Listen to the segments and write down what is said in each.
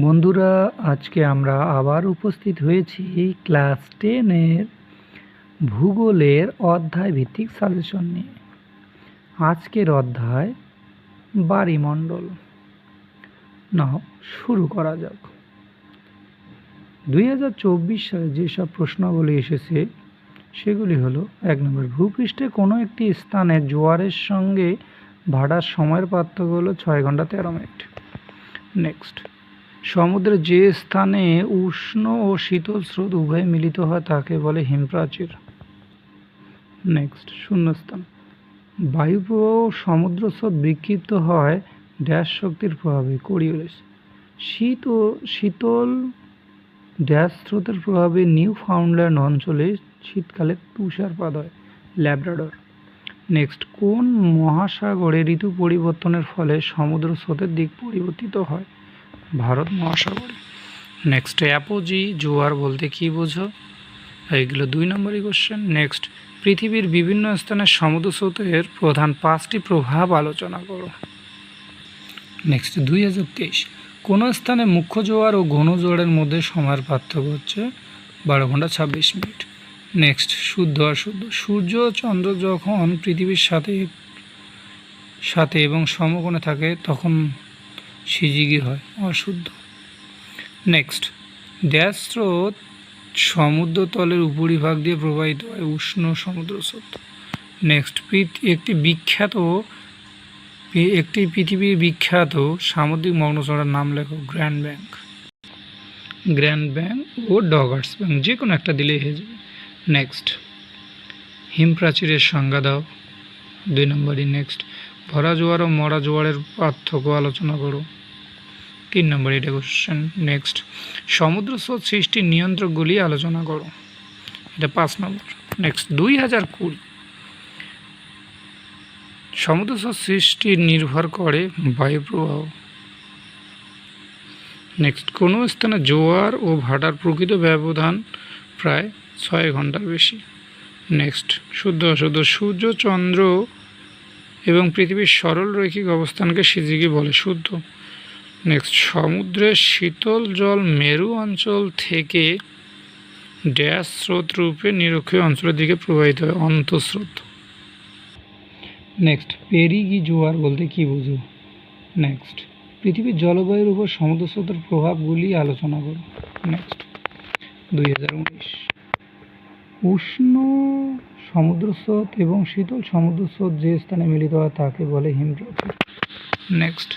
বন্ধুরা, আজকে আমরা আবার উপস্থিত হয়েছি ক্লাস টেনের ভূগোলের অধ্যায় ভিত্তিক সাজেশন নিয়ে। আজকের অধ্যায় বাড়িমণ্ডল না শুরু করা যাক। দুই হাজার চব্বিশ সালে যেসব প্রশ্নাবলী এসেছে, সেগুলি হলো, এক নম্বর, ভূপৃষ্ঠে কোনো একটি স্থানে জোয়ারের সঙ্গে ভাড়ার সময়ের পার্থক্য হলো ছয় ঘণ্টা তেরো মিনিট। নেক্সট সমুদ্রের যে স্থানে উষ্ণ ও শীতল স্রোত উভয় মিলিত হয়, তাকে বলে হিমপ্রাচীর। নেক্সট শূন্যস্থান। বায়ুপ্রবাহ সমুদ্র স্রোত বিক্ষিপ্ত হয় ড্যাশ শক্তির প্রভাবে, কোরিওলিস। শীত ও শীতল ড্যাশ স্রোতের প্রভাবে নিউ ফাউন্ডল্যান্ড অঞ্চলে শীতকালে তুষারপাত হয়, ল্যাব্রাডর। নেক্সট কোন মহাসাগরে ঋতু পরিবর্তনের ফলে সমুদ্র স্রোতের দিক পরিবর্তিত হয়? ভারত মহাসাগরে। নেক্সট অ্যাপোজি, জোয়ার বলতে কী বোঝো? এইগুলো দুই নম্বরই কোশ্চেন নেক্সট পৃথিবীর বিভিন্ন স্থানে সমুদ্র স্রোতের প্রধান পাঁচটি প্রভাব আলোচনা করো। নেক্সট দুই হাজার তেইশ, কোনো স্থানে মুখ্য জোয়ার ও ঘন জোয়ারের মধ্যে সময়ের পার্থক্য হচ্ছে? বারো ঘণ্টা ছাব্বিশ মিনিট। নেক্সট শুদ্ধ অশুদ্ধ। সূর্য চন্দ্র যখন পৃথিবীর সাথে সাথে এবং সমকোণে থাকে, তখন সিজিগি হয়, অশুদ্ধ। নেক্সট ড্যাশ স্রোত সমুদ্রতলের উপরিভাগ দিয়ে প্রবাহিত হয় উষ্ণ সমুদ্র স্রোত। নেক্সট একটি বিখ্যাত একটি পৃথিবীর বিখ্যাত সামুদ্রিক মগ্নচড়ার নাম লেখো গ্র্যান্ড ব্যাংক গ্র্যান্ড ব্যাংক ও ডগার্স ব্যাংক যে কোনো একটা দিলেই হয়ে যাবে। নেক্সট হিমপ্রাচীরের সংজ্ঞা দাও। দুই নম্বরই নেক্সট ভরা জোয়ার ও মরা জোয়ারের পার্থক্য আলোচনা করো। তিন নম্বর, এটা কোশ্চেন নেক্সট সমুদ্র স্রোত সৃষ্টির নিয়ন্ত্রকগুলি আলোচনা করো। এটা পাঁচ নম্বর। নেক্সট দুই হাজার কুড়ি। সমুদ্র স্রোত সৃষ্টি নির্ভর করে বায়ুপ্রবাহ নেক্সট কোনো স্থানে জোয়ার ও ভাটার প্রকৃত ব্যবধান প্রায় ছয় ঘণ্টার বেশি। নেক্সট শুদ্ধ অশুদ্ধ সূর্য, চন্দ্র এবং পৃথিবীর সরল রৈখিক অবস্থানকে সিজিকি বলে শুদ্ধ। নেক্সট সমুদ্রের শীতল জল মেরু অঞ্চল থেকে ড্যাশ স্রোত রূপে নিরক্ষীয় অঞ্চলের দিকে প্রবাহিত হয়, অন্তঃস্রোত। নেক্সট পেরিগি জোয়ার বলতে কী বুঝো? নেক্সট পৃথিবীর জলবায়ুর উপর সমুদ্র স্রোতের প্রভাবগুলি আলোচনা করো। নেক্সট দুই হাজার উনিশ। উষ্ণ সমুদ্র স্রোত এবং শীতল সমুদ্র স্রোত যে স্থানে মিলিত হয় তাকে বলে হিমপ্রচুর নেক্সট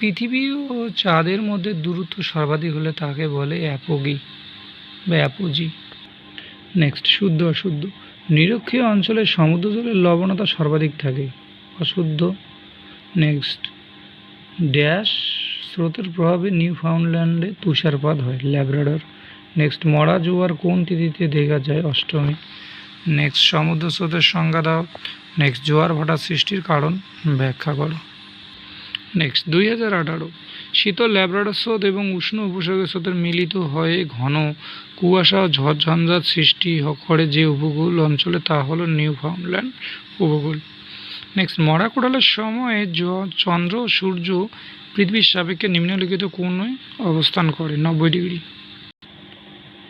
পৃথিবী ও চাঁদের মধ্যে দূরত্ব সর্বাধিক হলে তাকে বলে অ্যাপোগি বা অ্যাপোজি। নেক্সট শুদ্ধ অশুদ্ধ। নিরক্ষীয় অঞ্চলে সমুদ্র জলের লবণতা সর্বাধিক থাকে, অশুদ্ধ। নেক্সট ড্যাশ স্রোতের প্রভাবে নিউ ফাউন্ডল্যান্ডে তুষারপাত হয়, ল্যাব্রাডর। নেক্সট মরা জোয়ার কোন তিথিতে দেখা যায়? অষ্টমী। নেক্সট সমুদ্র স্রোতের সংজ্ঞা দাও। নেক্সট জোয়ার ভাটা সৃষ্টির কারণ ব্যাখ্যা করো। নেক্সট দুই হাজার আঠারো। শীতল ল্যাব্রাডর স্রোত এবং উষ্ণ উপসাগর স্রোতের মিলিত হয়ে ঘন কুয়াশা ও ঝড়ঝঞ্ঝার সৃষ্টি করে যে উপকূল অঞ্চলে, তা হলো নিউ ফাউন্ডল্যান্ড উপকূল। নেক্সট মরা কোড়ালের সময়ে চন্দ্র সূর্য পৃথিবীর সাপেক্ষে নিম্নলিখিত কোণে অবস্থান করে, নব্বই ডিগ্রি।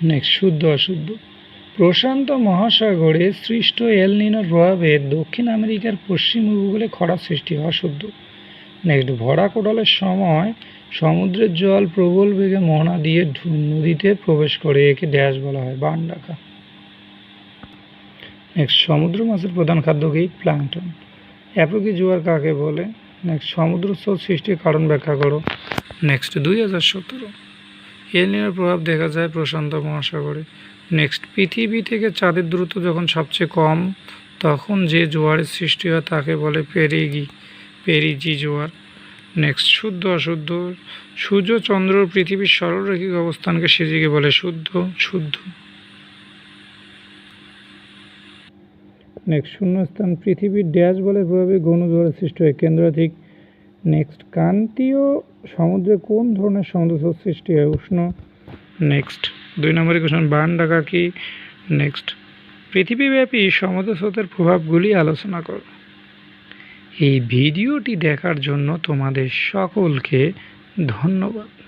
নেক্সট, শুদ্ধ অশুদ্ধ। প্রশান্ত মহাসাগরে সৃষ্ট এল নিনোর প্রভাবে দক্ষিণ আমেরিকার পশ্চিম উপকূলে খরা সৃষ্টি হয় অশুদ্ধ নেক্সট, ভরা কোটালের সময় সমুদ্রের জল প্রবল বেগে মোহনা দিয়ে নদীতে প্রবেশ করে, একে ড্যাশ বলা হয়, বান ডাকা। নেক্সট, সমুদ্র মাছের প্রধান খাদ্য কি? প্লাংটন। অ্যাপোকি জোয়ার কাকে বলে? নেক্সট, সমুদ্র স্রোত সৃষ্টির কারণ ব্যাখ্যা করো। নেক্সট, দুই হাজার সতেরো। এলিনের প্রভাব দেখা যায় প্রশান্ত মহাসাগরে। নেক্সট পৃথিবী থেকে চাঁদের দূরত্ব যখন সবচেয়ে কম, তখন যে জোয়ারের সৃষ্টি হয় তাকে বলে পেরিগি, পেরিজি জোয়ার। নেক্সট শুদ্ধ, অশুদ্ধ। সূর্য, চন্দ্র, পৃথিবীর সরলরেখিক অবস্থানকে সেজিকে বলে শুদ্ধ শুদ্ধ। নেক্সট শূন্যস্থান, পৃথিবীর ড্যাশ বলে প্রভাবে গৌণ জোয়ারের সৃষ্টি হয়। কেন্দ্রাধিক নেক্সট ক্রান্তীয় সমুদ্রে কোন ধরনের সমুদ্র সৃষ্টি হয়? উষ্ণ। নেক্সট দুই নম্বরের কোশ্চেন বান ডাকা কি? নেক্সট পৃথিবীব্যাপী সমুদ্র স্রোতের প্রভাবগুলি আলোচনা করো। এই ভিডিওটি দেখার জন্য তোমাদের সকলকে ধন্যবাদ।